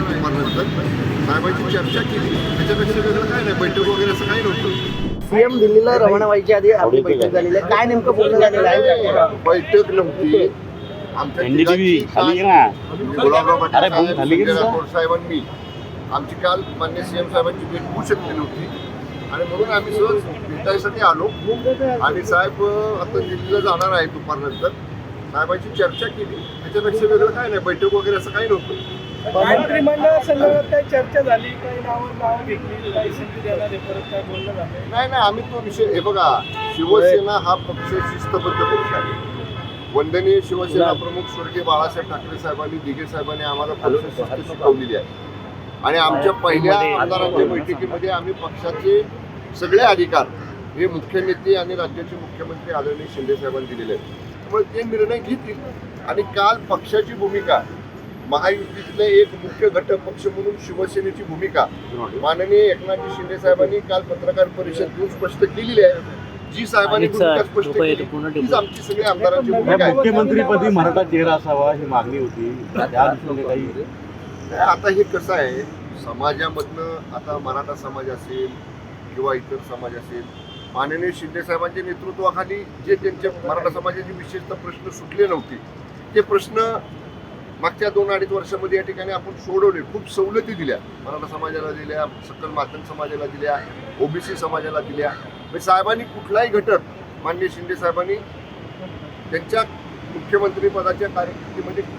साहेबांची चर्चा केली. त्याच्यापेक्षा वेगळं काय नाही. बैठक वगैरे असं काही नव्हतं. सीएम दिल्लीला रवाना व्हायच्या आधी आपली बैठक झालेली आहे. काय नेमकं बोलणं झालेलं आहे? बैठक नव्हती. म्हणजे साहेब. राठोड साहेबांनी आमची काल मान्य सीएम साहेबांची भेट होऊ शकली नव्हती. आणि म्हणून आम्ही सहज भेटायसाठी आलो. आणि साहेब आता दिल्लीला जाणार आहे दुपारनंतर. साहेबांची चर्चा केली. त्याच्यापेक्षा वेगळं काय नाही. बैठक वगैरे असं काही नव्हतं. मंत्रिमंडळ संदर्भात काही चर्चा झाली काही नावं नावं घेतली काही संधी देणार आहे परत काय बोलणं झालं? नाही नाही आम्ही तो विषय हे बघा शिवसेना हा पक्ष शिस्तबद्ध पक्ष आहे. वंदनीय शिवसेना प्रमुख स्वर्गीय बाळासाहेब ठाकरे साहेबांनी दिघे साहेबांनी आम्हाला पक्ष शिस्त शिकवलेली आहे. आणि आमच्या पहिल्या आमदारांच्या बैठकीमध्ये आम्ही पक्षाचे सगळे अधिकार हे मुख्य नेते आणि राज्याचे मुख्यमंत्री आदरणीय शिंदे साहेबांनी दिलेले आहेत. त्यामुळे ते निर्णय घेतील. आणि काल पक्षाची भूमिका महायुतीतले एक मुख्य घटक पक्ष म्हणून शिवसेनेची भूमिका. माननीय एकनाथजी शिंदे साहेबांनी काल पत्रकार परिषद घेऊन स्पष्ट केलेली आहे. जी साहेबांनी स्पष्ट केली आमची सगळी आमदारांची भूमिका आहे. मुख्यमंत्रीपदी मराठा चेहरा असावा ही मागणी होती. काही आता हे कसं आहे समाजामधनं आता मराठा समाज असेल किंवा इतर समाज असेल माननीय शिंदे साहेबांच्या नेतृत्वाखाली जे त्यांच्या मराठा समाजाचे विशेषतः प्रश्न सुटले नव्हते ते प्रश्न मागच्या दोन अडीच वर्षामध्ये या ठिकाणी आपण सोडवले खूप सवलती दिल्या. मराठा समाजाला दिल्या सकल मातंग समाजाला दिल्या ओबीसी समाजाला दिल्या. म्हणजे साहेबांनी कुठलाही घटक माननीय शिंदे साहेबांनी त्यांच्या मुख्यमंत्री पदाच्या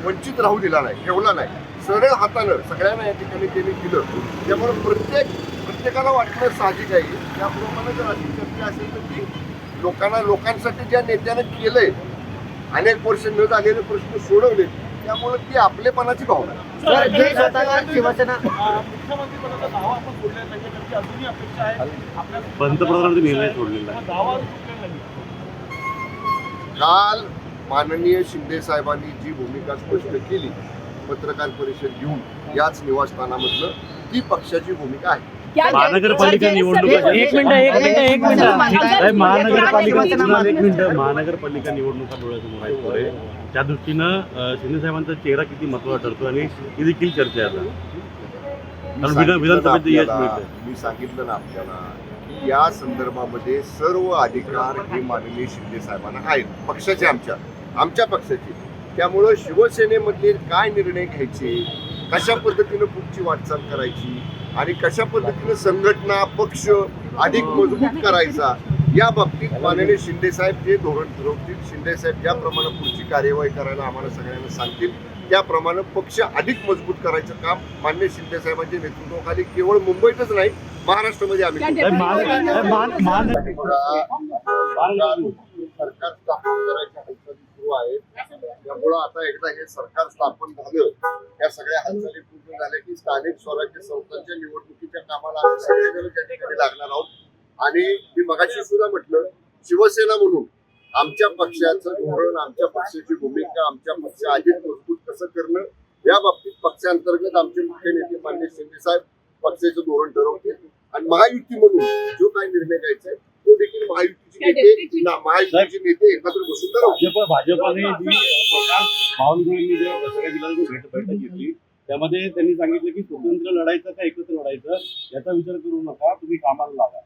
वंचित राहू दिला नाही ठेवला नाही. सरळ हातानं सगळ्यांना या ठिकाणी त्यांनी दिलं. त्यामुळे प्रत्येक प्रत्येकाला वाटणं साहजिक आहे. त्याप्रमाणे जर अशी चर्चा असेल तर ती लोकांना लोकांसाठी ज्या नेत्यानं केलंय अनेक वर्ष न झालेले प्रश्न सोडवले त्यामुळे ती आपलेपणाची भावना आहे. आहे हा आहे काल माननीय शिंदे साहेबांनी जी भूमिका स्पष्ट केली पत्रकार परिषद घेऊन याच निवासस्थानामधलं ती पक्षाची भूमिका आहे. महानगरपालिका निवडणुका एक मिनिट एक मिनिट एक मिनिट. साहेब, महानगरपालिका एक मिनिट महानगरपालिका निवडणुका डोळ्यासमोर पुढे. त्या दृष्टीनं अं, शिंदे साहेबांचा चेहरा किती महत्त्वाचा ठरतो आणि ही देखील चर्चा आहे आता मी सांगितलं ना यश आपल्याला- मिळतंय. मी सांगितलं ना आपल्याला की या संदर्भामध्ये सर्व अधिकार हे माननीय शिंदे साहेबांना आहेत पक्षाचे आमच्या आमच्या पक्षाचे त्यामुळं शिवसेनेमधले काय निर्णय घ्यायचे कशा पद्धतीनं पुढची वाटचाल करायची आणि कशा पद्धतीनं संघटना पक्ष अधिक मजबूत करायचा या बाबतीत माननीय शिंदे साहेब जे धोरण ठरवतील शिंदे साहेब ज्याप्रमाणे पुढची कार्यवाही करायला आम्हाला सगळ्यांना सांगतील त्याप्रमाणे पक्ष अधिक मजबूत करायचं काम मान्य शिंदे साहेबांच्या नेतृत्वाखाली केवळ मुंबईतच नाही महाराष्ट्रामध्ये आम्ही सरकार स्थापन करायच्या हालचाली सुरू आहेत. त्यामुळं आता एकदा हे सरकार स्थापन झालं या सगळ्या हालचाली पूर्ण झाल्या की स्थानिक स्वराज्य संस्थांच्या निवडणुकीच्या कामाला आम्ही सगळेजण त्या ठिकाणी लागणार आहोत. आणि मी मगाशी सुद्धा म्हटलं शिवसेना म्हणून आमच्या पक्षाचं धोरण आमच्या पक्षाची भूमिका आमच्या पक्ष अधिक मजबूत कसं करणं या बाबतीत पक्षांतर्गत आमचे मुख्य नेते मान्य शिंदे साहेब पक्षाचं धोरण ठरवतील. आणि महायुती म्हणून जो काही निर्णय घ्यायचा आहे तो देखील महायुतीचे नेते ना- महायुतीचे नेते एकत्र बसून ठरवतील भाजपने बावनकुळेंनी सगळ्या भेट बैठक घेतली. त्यामध्ये त्यांनी सांगितलं की स्वतंत्र लढायचं का एकत्र लढायचं याचा विचार करू नका तुम्ही कामाला लागा.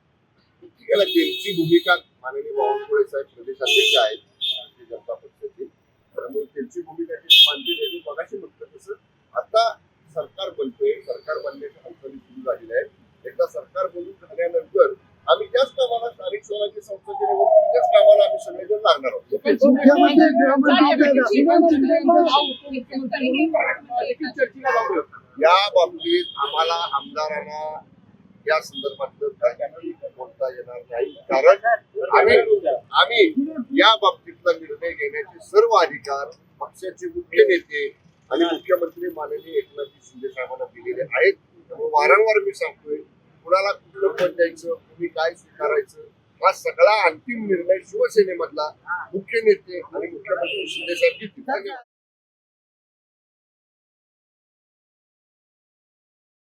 ठीक आहे ना, त्यांची भूमिका माननीय बावनकुळे साहेब प्रदेशाध्यक्ष आहेत भारतीय जनता पक्षाचे. त्यामुळे त्यांची भूमिका मानते त्यांनी मगाशी म्हटलं तसं. आता सरकार बनतोय सरकार बनण्याच्या हालचाली सुरू झालेल्या आहेत. एकदा सरकार बनून झाल्यानंतर आम्ही त्याच कामाला स्थानिक स्वराज्य संस्थेच्या निवडणुकीच्याच कामाला आम्ही सगळेजण लागणार आहोत. या बाबतीत आम्हाला आमदारांना या संदर्भातलं काही येणार नाही. कारण आम्ही आम्ही या बाबतीतला निर्णय घेण्याचे सर्व अधिकार पक्षाचे मुख्य नेते आणि मुख्यमंत्री माननीय एकनाथजी शिंदे साहेबांना दिलेले आहेत. त्यामुळे वारंवार मी सांगतोय कुणाला कुठलं पद द्यायचं कुणी काय स्वीकारायचं हा सगळा अंतिम निर्णय शिवसेनेमधला मुख्य नेते आणि मुख्यमंत्री शिंदे साहेब घेतील.